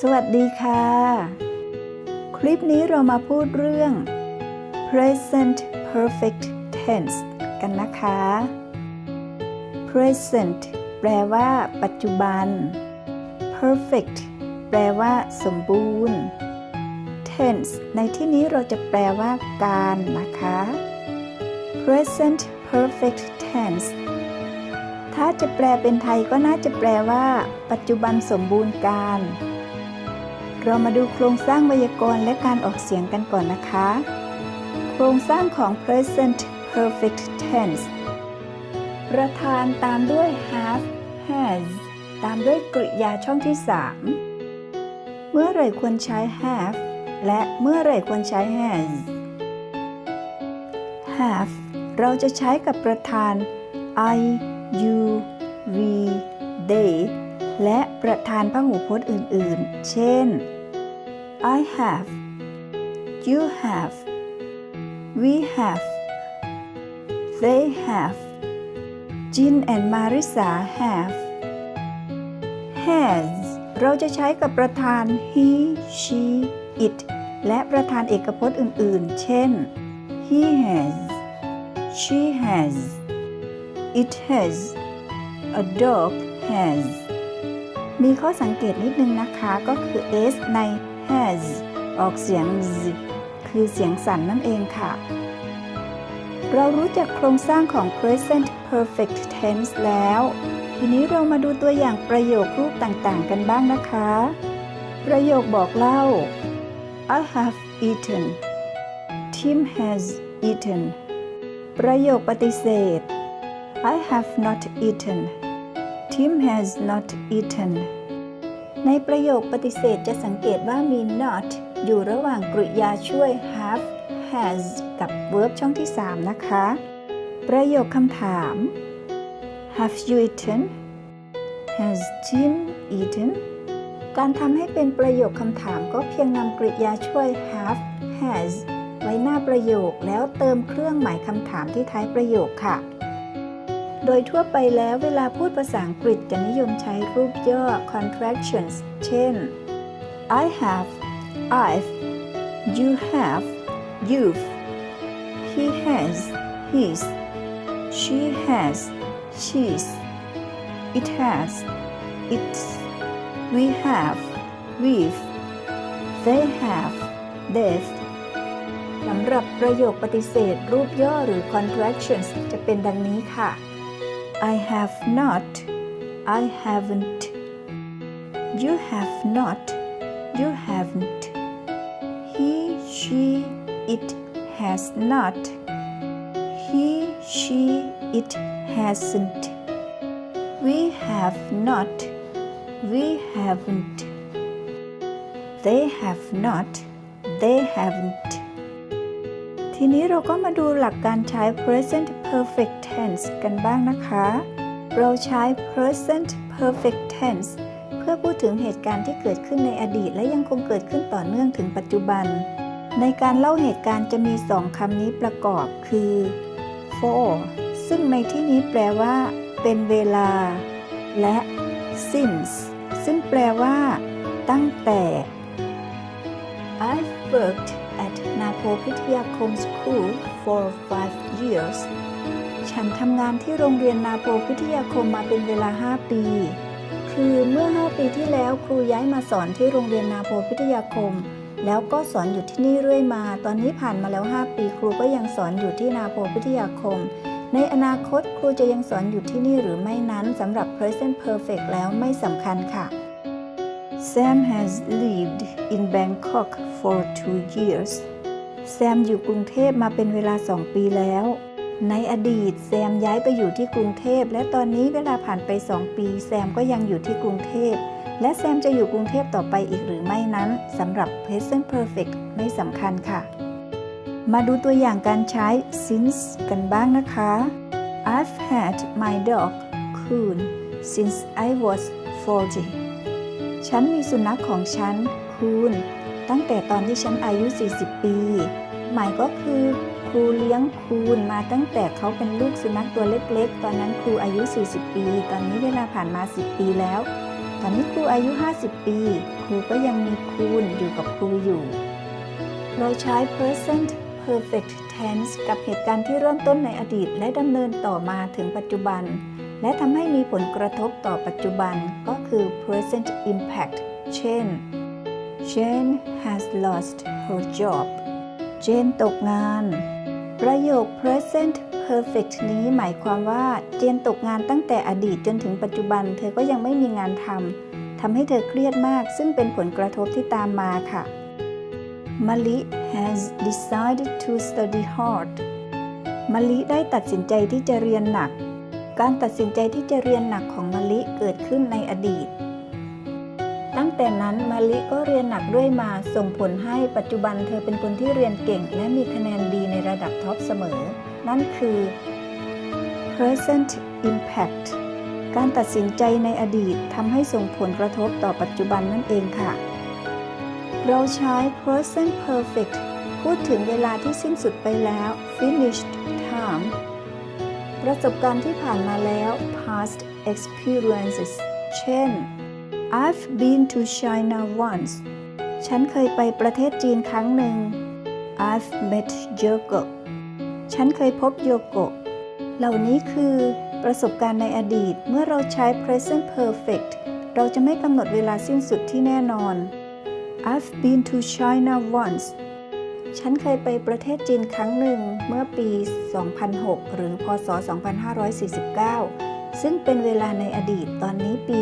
สวัสดีค่ะ คลิปนี้เรามาพูดเรื่อง present perfect tense กันนะคะ present แปลว่า ปัจจุบัน perfect แปลว่า สมบูรณ์ tense ในที่นี้เราจะแปลว่า การนะคะ present perfect tense ถ้าจะแปลเป็นไทยก็น่าจะแปลว่า ปัจจุบันสมบูรณ์การ เรามาดูโครงสร้างไวยากรณ์และการออกเสียงกันก่อนนะคะ โครงสร้างของ present perfect tense ประธานตามด้วย have has ตามด้วยกริยาช่องที่ 3 เมื่อไรควรใช้ have และเมื่อไรควรใช้ has have เราจะใช้กับประธาน I you we they และประธานพหูพจน์อื่น ๆ เช่น I have you have we have they have Jin and Marisa have has เราจะใช้กับประธาน he she it และประธานเอกพจน์อื่น ๆ เช่น he has she has it has a dog has มีข้อสังเกตนิดนึงนะคะก็คือ s ใน has ออกเสียง z คือเสียงสั่นนั่นเองค่ะ เรารู้จักโครงสร้างของ present perfect tense แล้ว ทีนี้เรามาดูตัวอย่างประโยครูปต่างๆ กันบ้างนะคะ ประโยคบอกเล่า I have eaten Tim has eaten ประโยคปฏิเสธ I have not eaten Tim has not eaten ในประโยคปฏิเสธจะสังเกตว่ามี not อยู่ระหว่างกริยาช่วย have has กับ verb ช่องที่ 3 นะคะ ประโยคคำถาม Have you eaten Has Tim eaten การทำให้เป็นประโยคคำถามก็เพียงนำกริยาช่วย have has ไว้หน้าประโยคแล้วเติมเครื่องหมายคำถามที่ท้ายประโยคค่ะ โดยทั่วไปแล้วเวลาพูดภาษาอังกฤษจะนิยมใช้รูปย่อ contractions เช่น I have I've you have you've he has his she has she's it has its we have we've they have they've สำหรับประโยคปฏิเสธรูปย่อหรือ contractions จะเป็นดังนี้ค่ะ I have not I haven't you have not you haven't he she it has not he she it hasn't we have not we haven't they have not they haven't ทีนี้เราก็มาดูหลักการใช้ present perfect tense กันบ้างนะคะ เราใช้ present perfect tense เพื่อพูดถึงเหตุการณ์ที่เกิดขึ้นในอดีต และยังคงเกิดขึ้นต่อเนื่องถึงปัจจุบัน ในการเล่าเหตุการณ์จะมีสองคำนี้ประกอบคือ for ซึ่งในที่นี้แปลว่า เป็นเวลา และ since ซึ่งแปลว่า ตั้งแต่ I've worked at Napo พิทยาคม School for five years ฉันทำงานที่โรงเรียนนาโปพิทยาคมมาเป็นเวลา 5 ปี คือเมื่อ 5 ปีที่แล้วครูย้ายมาสอนที่โรงเรียนนาโปพิทยาคม แล้วก็สอนอยู่ที่นี่เรื่อยมา ตอนนี้ผ่านมาแล้ว 5 ปีครูก็ยังสอนอยู่ที่นาโปพิทยาคม ในอนาคตครูจะยังสอนอยู่ที่นี่หรือไม่นั้นสำหรับ present perfect แล้วไม่สำคัญค่ะ Sam has lived in Bangkok for two years แซมอยู่กรุงเทพมาเป็นเวลา 2 ปีแล้ว ในอดีตแซมย้ายไปอยู่ที่กรุงเทพ และตอนนี้เวลาผ่านไป 2 ปี แซมก็ยังอยู่ที่กรุงเทพ และแซมจะอยู่กรุงเทพต่อไปอีกหรือไม่นั้นสำหรับ present perfect ไม่สำคัญค่ะ มาดูตัวอย่างการใช้ since กันบ้างนะคะ I've had my dog Coon since I was 40 ฉันมีสุนัขของฉันคูนตั้งแต่ตอนที่ฉันอายุ 40 ปี หมายก็คือ รูเลี้ยงคูนมาตั้งแต่เขาเป็นลูกสุนัขตัวเล็ก ๆ ตอนนั้นครูอายุ 40 ปี ตอนนี้เวลาผ่านมา 10 ปีแล้ว ตอนนี้ครูอายุ 50 ปี ครูก็ยังมีคุณอยู่กับครูอยู่ เราใช้ present perfect tense กับเหตุการณ์ที่เริ่มต้นในอดีต และดำเนินต่อมาถึงปัจจุบัน และทำให้มีผลกระทบต่อปัจจุบันก็คือ present impact เช่น Jane has lost her job Jane ตกงาน ประโยค present perfect นี้หมายความว่าเจนตกงานตั้งแต่อดีตจนถึงปัจจุบัน เธอก็ยังไม่มีงานทำทำให้เธอเครียดมาก ซึ่งเป็นผลกระทบที่ตามมาค่ะ Mali has decided to study hard มะลิได้ตัดสินใจที่จะเรียนหนัก การตัดสินใจที่จะเรียนหนักของมะลิเกิดขึ้นในอดีต ตั้งแต่นั้นมะลิก็เรียนหนักด้วยมาส่งผลให้ปัจจุบันเธอเป็นคนที่เรียนเก่งและมีคะแนนดี ระดับท็อปเสมอ นั่นคือ present impact การตัดสินใจในอดีตทำให้ส่งผลกระทบต่อปัจจุบันนั่นเองค่ะ เราใช้ present perfect พูดถึงเวลาที่สิ้นสุดไปแล้ว finished time ประสบการณ์ที่ผ่านมาแล้ว past experiences เช่น I've been to China once ฉันเคยไปประเทศจีนครั้งหนึ่ง I've met Yoko ฉันเคยพบโยโกะ เหล่านี้คือประสบการณ์ในอดีต เมื่อเราใช้ present perfect เราจะไม่กำหนดเวลาสิ้นสุดที่แน่นอน I've been to China once ฉันเคยไปประเทศจีนครั้งหนึ่งเมื่อปี 2006 หรือ พศ 2549 ซึ่งเป็นเวลาในอดีตตอนนี้ปี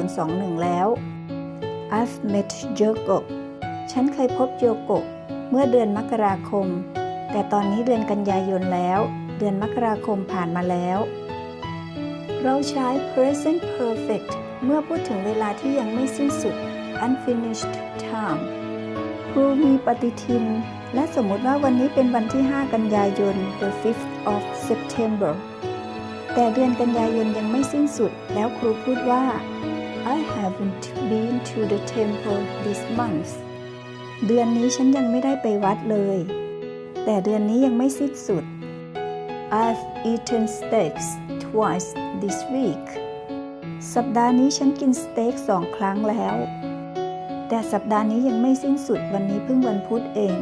2021 แล้ว I've met Yoko ฉันเคยพบโยโกะ เมื่อเดือนมกราคม แต่ตอนนี้เดือนกันยายนแล้ว เดือนมกราคมผ่านมาแล้ว เราใช้ present perfect เมื่อพูดถึงเวลาที่ยังไม่สิ้นสุด unfinished time ครูมีปฏิทิน และสมมติว่าวันนี้เป็นวันที่ 5 กันยายน the 5th of September แต่เดือนกันยายนยังไม่สิ้นสุด แล้วครูพูดว่า I haven't been to the temple this month เดือนนี้ฉันยังไม่ได้ไปวัดเลย แต่เดือนนี้ยังไม่สิ้นสุด I've eaten steaks twice this week สัปดาห์นี้ฉันกินสเต็กสองครั้งแล้ว แต่สัปดาห์นี้ยังไม่สิ้นสุดวันนี้เพิ่งวันพุธเอง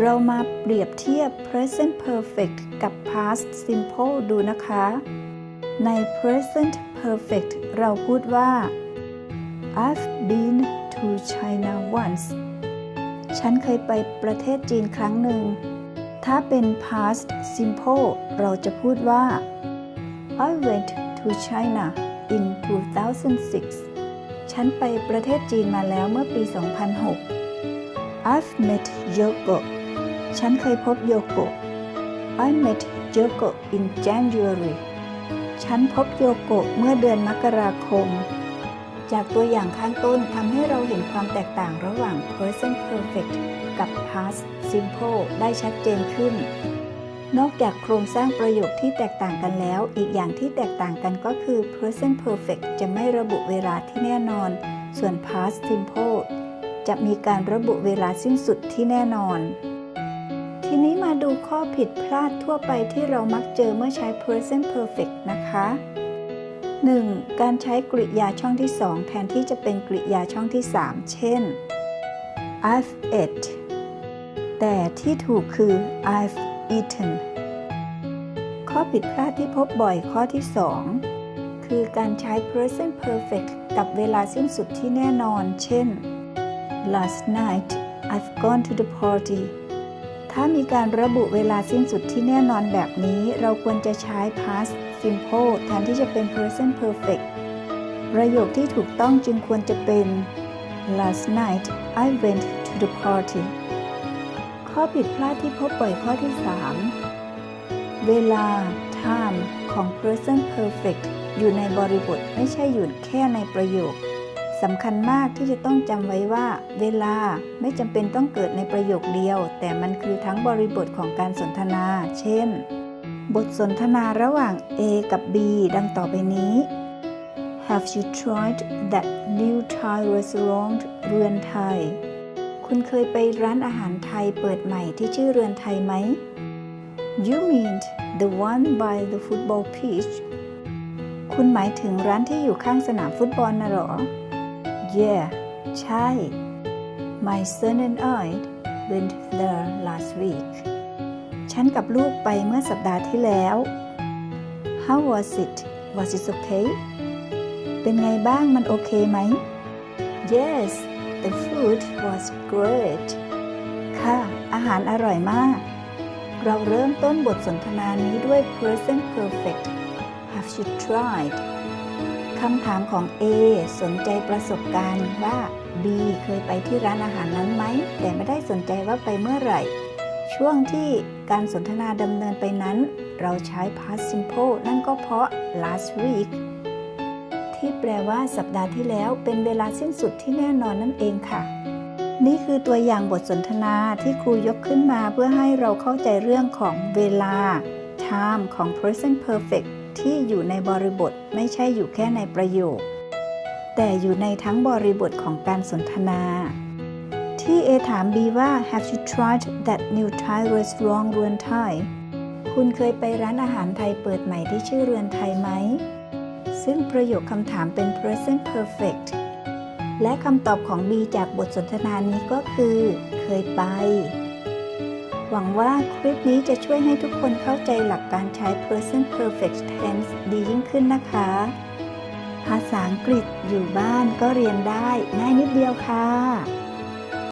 เรามาเปรียบเทียบ present perfect กับ past simple ดูนะคะ ใน present perfect เราพูดว่า I've been to China once ฉันเคยไปประเทศจีนครั้งหนึ่ง ถ้าเป็น past simple เราจะพูดว่า I went to China in 2006 ฉันไปประเทศจีนมาแล้วเมื่อปี 2006 I've met Yoko ฉันเคยพบโยโกะ I met Yoko in January ฉันพบโยโกะเมื่อเดือนมกราคม จากตัวอย่างข้างต้นทำให้เราเห็นความแตกต่างระหว่าง present perfect กับ past simple ได้ชัดเจนขึ้น นอกจากโครงสร้างประโยคที่แตกต่างกันแล้ว อีกอย่างที่แตกต่างกันก็คือ present perfect จะไม่ระบุเวลาที่แน่นอน ส่วน past simple จะมีการระบุเวลาสิ้นสุดที่แน่นอน ทีนี้มาดูข้อผิดพลาดทั่วไปที่เรามักเจอเมื่อใช้ present perfect นะคะ 1. การใช้กริยาช่องที่ 2 แทนที่จะเป็นกริยาช่องที่ 3 เช่น I've ate แต่ที่ถูกคือ I've eaten ข้อผิดพลาดที่พบบ่อยข้อที่ 2 คือการใช้ present perfect กับเวลาสิ้นสุดที่แน่นอน เช่น Last night I've gone to the party ถ้ามีการระบุเวลาสิ้นสุดที่แน่นอนแบบนี้ เราควรจะใช้ past simple แทนที่จะเป็น present perfect ประโยคที่ถูกต้องจึงควรจะเป็น Last night I went to the party ข้อผิดพลาดที่พบบ่อยข้อที่ 3 เวลา time ของ present perfect อยู่ในบริบทไม่ใช่อยู่แค่ในประโยคสำคัญมากที่จะต้องจำไว้ว่า เวลาไม่จำเป็นต้องเกิดในประโยคเดียว แต่มันคือทั้งบริบทของการสนทนา เช่น บทสนทนาระหว่าง A กับ B ดังต่อไปนี้ Have you tried that new Thai restaurant เรือนไทย คุณเคยไปร้านอาหารไทยเปิดใหม่ที่ชื่อเรือนไทยไหม You mean the one by the football pitch คุณหมายถึงร้านที่อยู่ข้างสนามฟุตบอลนะหรอ Yeah ใช่ My son and I went there last week ฉันกับลูกไปเมื่อสัปดาห์ที่แล้ว How was it Was it okay เป็นไงบ้างมันโอเคไหม Yes the food was great ค่ะ อาหารอร่อยมาก เราเริ่มต้นบทสนทนานี้ด้วย present perfect Have you tried คำถามของ A สนใจประสบการณ์ว่า B เคยไปที่ร้านอาหารนั้นไหม แต่ไม่ได้สนใจว่าไปเมื่อไหร่ ช่วงที่การสนทนาดำเนินไปนั้น เราใช้ past simple นั่นก็เพราะ last week ที่แปลว่าสัปดาห์ที่แล้วเป็นเวลาสิ้นสุดที่แน่นอนนั่นเองค่ะ นี่คือตัวอย่างบทสนทนาที่ครูยกขึ้นมาเพื่อให้เราเข้าใจเรื่องของเวลา time ของ present perfect ที่อยู่ในบริบทไม่ใช่อยู่แค่ในประโยค แต่อยู่ในทั้งบริบทของการสนทนา ที่ A ถาม B ว่า Have you tried that new Thai restaurant เรือนไทย คุณเคยไปร้านอาหารไทยเปิดใหม่ที่ชื่อเรือนไทยไหม ซึ่งประโยคคำถามเป็น present perfect และคำตอบของ B จากบทสนทนานี้ก็คือ เคยไป หวังว่าคลิปนี้จะช่วยให้ทุกคนเข้าใจหลักการใช้ present perfect tense ดียิ่งขึ้นนะคะ ภาษาอังกฤษอยู่บ้านก็เรียนได้ง่ายนิดเดียวค่ะ